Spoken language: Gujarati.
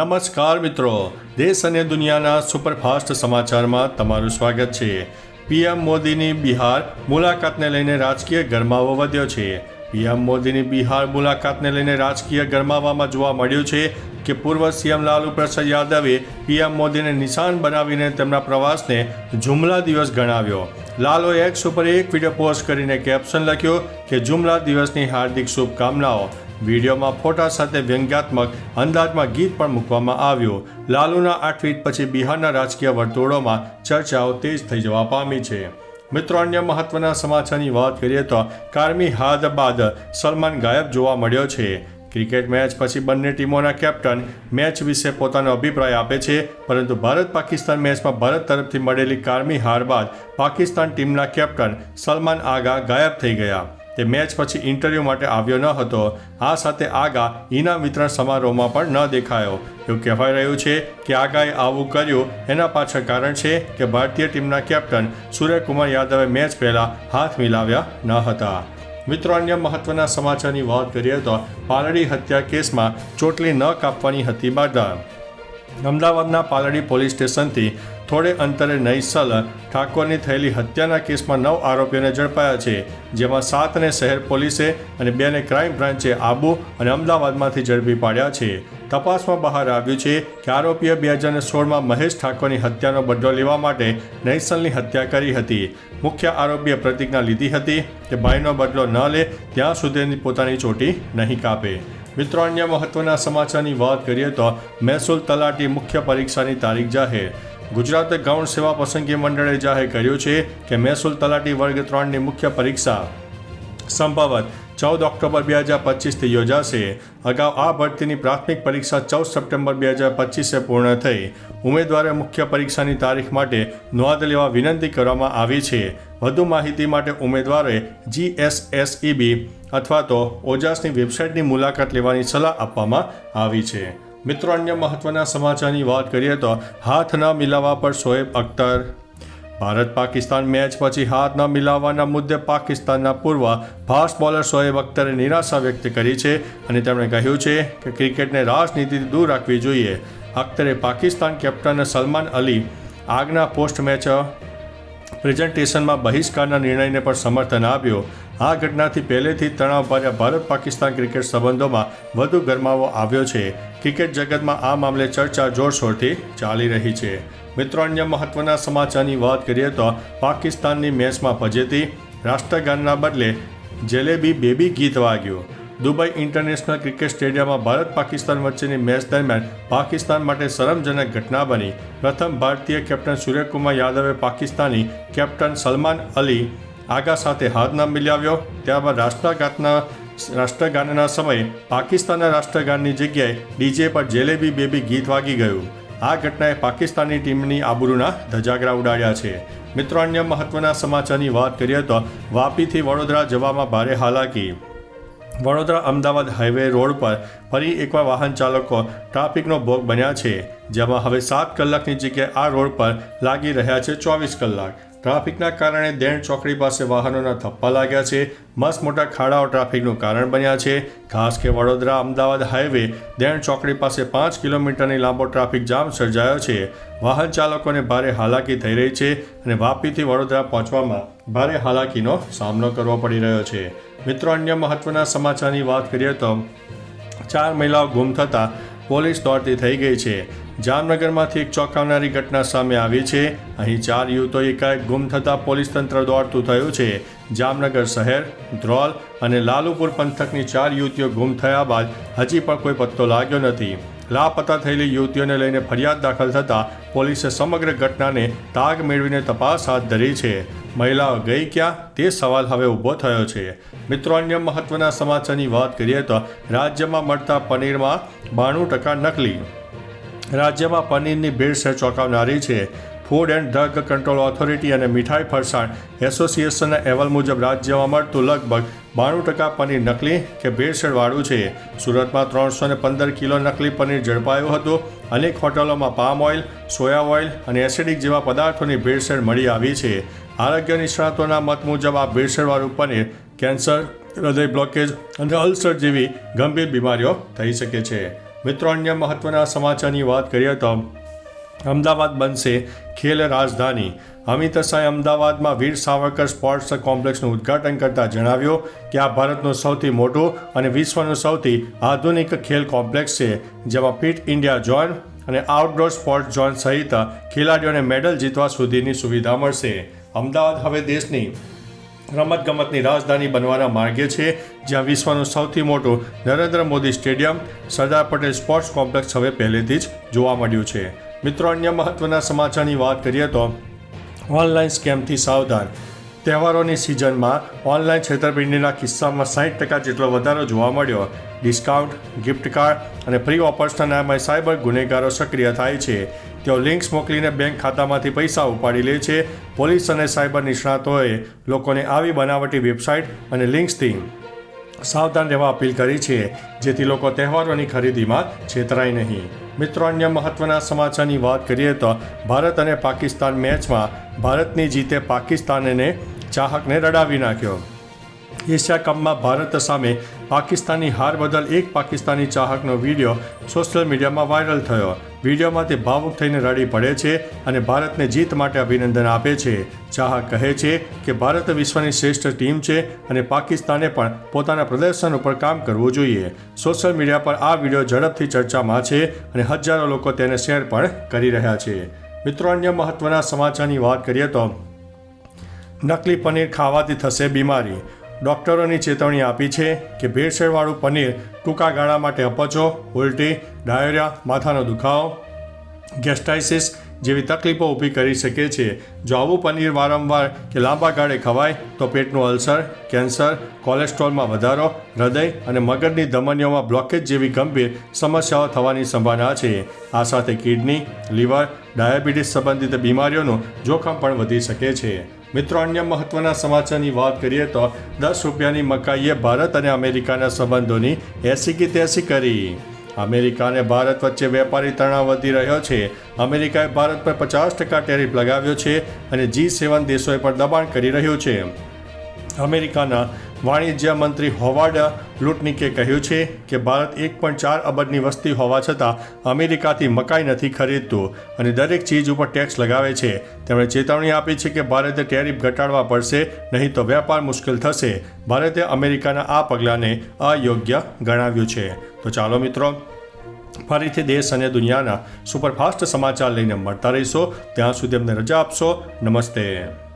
નમસ્કાર મિત્રો. દેશ અને દુનિયાના સુપરફાસ્ટ સમાચારમાં તમારું સ્વાગત છે. પીએમ મોદીની બિહાર મુલાકાતને લઈને રાજકીય ગરમાવો વધ્યો છે. પીએમ મોદીની બિહાર મુલાકાતને લઈને રાજકીય ગરમાવામાં જોવા મળ્યું છે કે પૂર્વ સીએમ લાલુ પ્રસાદ યાદવે પીએમ મોદીને નિશાન બનાવીને તેમના પ્રવાસને જુમલા દિવસ ગણાવ્યો. લાલો એક્સ ઉપર એક વીડિયો પોસ્ટ કરીને કેપ્શન લખ્યો કે જુમલા દિવસની હાર્દિક શુભકામનાઓ. વિડીયોમાં ફોટા સાથે વ્યંગ્યાત્મક અંદાજમાં ગીત પણ મૂકવામાં આવ્યું. લાલુના આ ટ્વીટ પછી બિહારના રાજકીય વર્તુળોમાં ચર્ચાઓ તેજ થઈ જવા પામી છે. મિત્રો, અન્ય મહત્વના સમાચારની વાત કરીએ તો કારમી હાદ બાદ સલમાન ગાયબ જોવા મળ્યો છે. ક્રિકેટ મેચ પછી બંને ટીમોના કેપ્ટન મેચ વિશે પોતાનો અભિપ્રાય આપે છે, પરંતુ ભારત પાકિસ્તાન મેચમાં ભારત તરફથી મળેલી કારમી હાર બાદ પાકિસ્તાન ટીમના કેપ્ટન સલમાન આગા ગાયબ થઈ ગયા. તે મેચ પછી ઇન્ટરવ્યૂ માટે આવ્યો ન હતો. આ સાથે આગા ઇનામ વિતરણ સમારોહમાં પણ ન દેખાયો. એવું કહેવાય રહ્યું છે કે આગાએ આવું કર્યું. એના પાછળ કારણ છે કે ભારતીય ટીમના કેપ્ટન સૂર્યકુમાર યાદવે મેચ પહેલાં હાથ મિલાવ્યા ન હતા. મિત્રો, અન્ય મહત્વના સમાચારની વાત કરીએ તો પાલડી હત્યા કેસમાં ચોટલી ન કાપવાની હતી બાધા અમદાવાદના પાલડી પોલીસ સ્ટેશનથી થોડે અંતરે નૈસલ ઠાકોરની થયેલી હત્યાના કેસમાં નવ આરોપીઓને ઝડપાયા છે, જેમાં સાતને શહેર પોલીસે અને બેને ક્રાઇમ બ્રાન્ચે આબુ અને અમદાવાદમાંથી ઝડપી પાડ્યા છે. તપાસમાં બહાર આવ્યું છે કે આરોપીએ બે હજાર સોળમાં મહેશ ઠાકોરની હત્યાનો બદલો લેવા માટે નૈસલની હત્યા કરી હતી. મુખ્ય આરોપીએ પ્રતિજ્ઞા લીધી હતી કે ભાઈનો બદલો ન લે, ત્યાં સુધીની પોતાની ચોટી નહીં કાપે. મિત્રો, અન્ય મહત્વના સમાચારની વાત કરીએ તો મહેસૂલ તલાટી મુખ્ય પરીક્ષાની તારીખ જાહેર ગુજરાત ગૌણ સેવા પસંદગી મંડળે જાહેર કર્યું છે કે મહેસૂલ તલાટી વર્ગ ત્રણની મુખ્ય પરીક્ષા સંભવત ચૌદ ઓક્ટોબર બે હજાર પચીસથી યોજાશે. અગાઉ આ ભરતીની પ્રાથમિક પરીક્ષા ચૌદ સપ્ટેમ્બર બે હજાર પચીસે પૂર્ણ થઈ. ઉમેદવારે મુખ્ય પરીક્ષાની તારીખ માટે નોંધ લેવા વિનંતી કરવામાં આવી છે. વધુ માહિતી માટે ઉમેદવારે જીએસએસઈબી અથવા તો ઓજાસની વેબસાઇટની મુલાકાત લેવાની સલાહ આપવામાં આવી છે. મિત્રો, અન્ય મહત્વના સમાચારની વાત કરીએ તો હાથ ન મિલાવવા પર શોએબ અખ્તર. ભારત પાકિસ્તાન મેચ પછી હાથ ન મિલાવવાના મુદ્દે પાકિસ્તાનના પૂર્વ ફાસ્ટ બોલર શોએબ અખ્તરે નિરાશા વ્યક્ત કરી છે અને તેમણે કહ્યું છે કે ક્રિકેટને રાજનીતિથી દૂર રાખવી જોઈએ. અખ્તરે પાકિસ્તાન કેપ્ટન સલમાન અલી આગના પોસ્ટ મેચ પ્રેઝન્ટેશનમાં બહિષ્કારના નિર્ણયને પણ સમર્થન આપ્યું. આ ઘટનાથી પહેલેથી તણાવભર્યા ભારત પાકિસ્તાન ક્રિકેટ સંબંધોમાં વધુ ગરમાવો આવ્યો છે. ક્રિકેટ જગતમાં આ મામલે ચર્ચા જોરશોરથી ચાલી રહી છે. મિત્રો, અન્ય મહત્વના સમાચારની વાત કરીએ તો પાકિસ્તાનની મેચમાં ભજેતી રાષ્ટ્રગાનના બદલે જલેબી બેબી ગીત વાગ્યું. દુબઈ ઇન્ટરનેશનલ ક્રિકેટ સ્ટેડિયમમાં ભારત પાકિસ્તાન વચ્ચેની મેચ દરમિયાન પાકિસ્તાન માટે શરમજનક ઘટના બની. પ્રથમ ભારતીય કેપ્ટન સૂર્યકુમાર યાદવે પાકિસ્તાની કેપ્ટન સલમાન અલી આગા સાથે હાથ ન મિલાવ્યો. ત્યારબાદ રાષ્ટ્રઘાતના રાષ્ટ્રગાનના સમયે પાકિસ્તાનના રાષ્ટ્રગાનની જગ્યાએ ડીજે પર જેલેબી બેબી ગીત વાગી ગયું. આ ઘટનાએ પાકિસ્તાની ટીમની આબરૂના ધજાગરા ઉડાડ્યા છે. મિત્રો, અન્ય મહત્વના સમાચારની વાત કરીએ તો વાપીથી વડોદરા જવામાં ભારે હાલાકી. વડોદરા અમદાવાદ હાઈવે રોડ પર ફરી એકવાર વાહન ચાલકો ટ્રાફિકનો ભોગ બન્યા છે, જેમાં હવે સાત કલાકની જગ્યાએ આ રોડ પર લાગી રહ્યા છે ચોવીસ કલાક. ટ્રાફિકના કારણે દેણ ચોકડી પાસે વાહનોના થપ્પા લાગ્યા છે મસ્ત મોટા ખાડાઓ ટ્રાફિકનું કારણ બન્યા છે. ખાસ કે વડોદરા અમદાવાદ હાઈવે દેણ ચોકડી પાસે પાંચ કિલોમીટરની લાંબો ટ્રાફિક જામ સર્જાયો છે. વાહન ચાલકોને ભારે હાલાકી થઈ રહી છે અને વાપીથી વડોદરા પહોંચવામાં ભારે હાલાકીનો સામનો કરવો પડી રહ્યો છે. મિત્રો, અન્ય મહત્વના સમાચારની વાત કરીએ તો ચાર મહિલાઓ ગુમ થતાં પોલીસ દોડતી થઈ ગઈ છે. જામનગરમાંથી એક ચોંકાવનારી ઘટના સામે આવી છે. અહીં ચાર યુવતો એકાએક ગુમ થતાં પોલીસ તંત્ર દોડતું થયું છે. જામનગર શહેર, ધ્રોલ અને લાલુપુર પંથકની ચાર યુવતીઓ ગુમ થયા બાદ હજી પણ કોઈ પત્તો લાગ્યો નથી. લાપતા થયેલી યુવતીઓને લઈને ફરિયાદ દાખલ થતાં પોલીસે સમગ્ર ઘટનાને તાગ મેળવીને તપાસ હાથ ધરી છે. મહિલાઓ ગઈ ક્યાં? તે સવાલ હવે ઊભો થયો છે. મિત્રો, અન્ય મહત્વના સમાચારની વાત કરીએ તો રાજ્યમાં મળતા પનીરમાં બાણું ટકા નકલી. રાજ્યમાં પનીરની ભેળસેળ ચોંકાવનારી છે. Food and drug control authority અને મીઠાઈ ફરસાણ એસોસિએશનના અહેવાલ મુજબ રાજ્યમાં મળતું લગભગ બાણું ટકા પનીર નકલી કે ભેળસેળવાળું છે. સુરતમાં ત્રણસો ને પંદર કિલો નકલી પનીર ઝડપાયું હતું. અનેક હોટલોમાં પામ ઓઇલ, સોયા ઓઇલ અને એસિડિક જેવા પદાર્થોની ભેળસેળ મળી આવી છે. આરોગ્ય નિષ્ણાતોના મત મુજબ આ ભેળસેળવાળું પનીર કેન્સર, હૃદય બ્લોકેજ અને અલ્સર જેવી ગંભીર બીમારીઓ થઈ શકે છે. મિત્રો, અન્ય મહત્વના સમાચારની વાત કરીએ તો અમદાવાદ બનશે ખેલ રાજધાની. અમિત શાહે અમદાવાદમાં વીર સાવરકર સ્પોર્ટ્સ કોમ્પ્લેક્સનું ઉદ્ઘાટન કરતા જણાવ્યું કે આ ભારતનું સૌથી મોટું અને વિશ્વનું સૌથી આધુનિક ખેલ કોમ્પ્લેક્સ છે, જેમાં ફિટ ઇન્ડિયા ઝોન અને આઉટડોર સ્પોર્ટ્સ ઝોન સહિત ખેલાડીઓને મેડલ જીતવા સુધીની સુવિધા મળશે. અમદાવાદ હવે દેશની રમતગમતની રાજધાની બનવાના માર્ગે છે, જ્યાં વિશ્વનું સૌથી મોટું Narendra Modi stadium, Sardar Patel sports complex હવે પહેલેથી જ જોવા મળ્યું છે. મિત્રો, અન્ય મહત્વના સમાચારની વાત કરીએ તો ઓનલાઈન સ્કેમથી સાવધાન. તહેવારોની સિઝનમાં ઓનલાઈન છેતરપિંડીના કિસ્સામાં સાઠ ટકા જેટલો વધારો જોવા મળ્યો. ડિસ્કાઉન્ટ, ગિફ્ટ કાર્ડ અને ફ્રી ઓફર્સના નામે સાયબર ગુનેગારો સક્રિય થાય છે. તેઓ લિંક્સ મોકલીને બેંક ખાતામાંથી પૈસા ઉપાડી લે છે. પોલીસ અને સાયબર નિષ્ણાતોએ લોકોને આવી બનાવટી વેબસાઇટ અને લિંક્સથી સાવધાન રહેવા અપીલ કરી છે. જેથી લોકો તહેવારોની ખરીદીમાં છેતરાય નહીં. મિત્રો, અન્ય મહત્વના સમાચારની વાત કરીએ તો ભારત અને પાકિસ્તાન મેચમાં ભારતની જીતે પાકિસ્તાનને ચાહકને રડાવી નાખ્યો. એશિયા કપમાં ભારત સામે પાકિસ્તાનની હાર બદલ એક પાકિસ્તાની ચાહકનો વીડિયો સોશિયલ મીડિયામાં વાયરલ થયો. વિડીયોમાં ભાવુક થઈને રડી પડે છે અને ભારતને જીત માટે અભિનંદન આપે છે. ચાહક કહે છે કે ભારત વિશ્વની શ્રેષ્ઠ ટીમ છે અને પાકિસ્તાને પણ પોતાના પ્રદર્શન ઉપર કામ કરવું જોઈએ. સોશિયલ મીડિયા પર આ વીડિયો ઝડપથી ચર્ચામાં છે અને હજારો લોકો તેને શેર પણ કરી રહ્યા છે. મિત્રો, અન્ય મહત્વના સમાચારની વાત કરીએ તો નકલી પનીર ખાવાથી થશે બીમારી. ડૉક્ટરોની ચેતવણી આપી છે કે ભેળસેળવાળું પનીર ટૂંકા ગાળા માટે અપચો, ઉલટી, ડાયરિયા, માથાનો દુખાવો, ગેસ્ટાઇસિસ જેવી તકલીફો ઊભી કરી શકે છે. જો આવું પનીર વારંવાર કે લાંબા ગાળે ખવાય, તો પેટનું અલ્સર, કેન્સર, કોલેસ્ટ્રોલમાં વધારો, હૃદય અને મગજની ધમનીઓમાં બ્લોકેજ જેવી ગંભીર સમસ્યાઓ થવાની સંભાવના છે. આ સાથે કિડની, લીવર, ડાયાબિટીસ સંબંધિત બીમારીઓનું જોખમ પણ વધી શકે છે. મિત્રો, અન્ય મહત્વના સમાચારની વાત કરીએ તો દસ રૂપિયાની મકાઈએ ભારત અને અમેરિકાના સંબંધોની એસી કે તેસી કરી. અમેરિકા અને ભારત વચ્ચે વેપારી તણાવ વધી રહ્યો છે. અમેરિકાએ ભારત પર પચાસ ટકા ટેરિફ લગાવ્યો છે અને જી સેવન દેશોએ પણ દબાણ કરી રહ્યું છે. અમેરિકાના વાણિજ્ય મંત્રી હોવાર્ડ લુટનિકે કહ્યું છે કે ભારત એક પણ ચાર અબજની વસ્તી હોવા છતાં અમેરિકાથી મકાઈ નથી ખરીદતું અને દરેક ચીજ ઉપર ટેક્સ લગાવે છે. તેમણે ચેતવણી આપી છે કે ભારતે ટેરિફ ઘટાડવા પડશે, નહીં તો વેપાર મુશ્કેલ થશે. ભારતે અમેરિકાના આ પગલાંને અયોગ્ય ગણાવ્યું છે. તો ચાલો મિત્રો, ફરીથી દેશ અને દુનિયાના સુપરફાસ્ટ સમાચાર લઈને મળતા રહીશો. ત્યાં સુધી અમને રજા આપશો. નમસ્તે.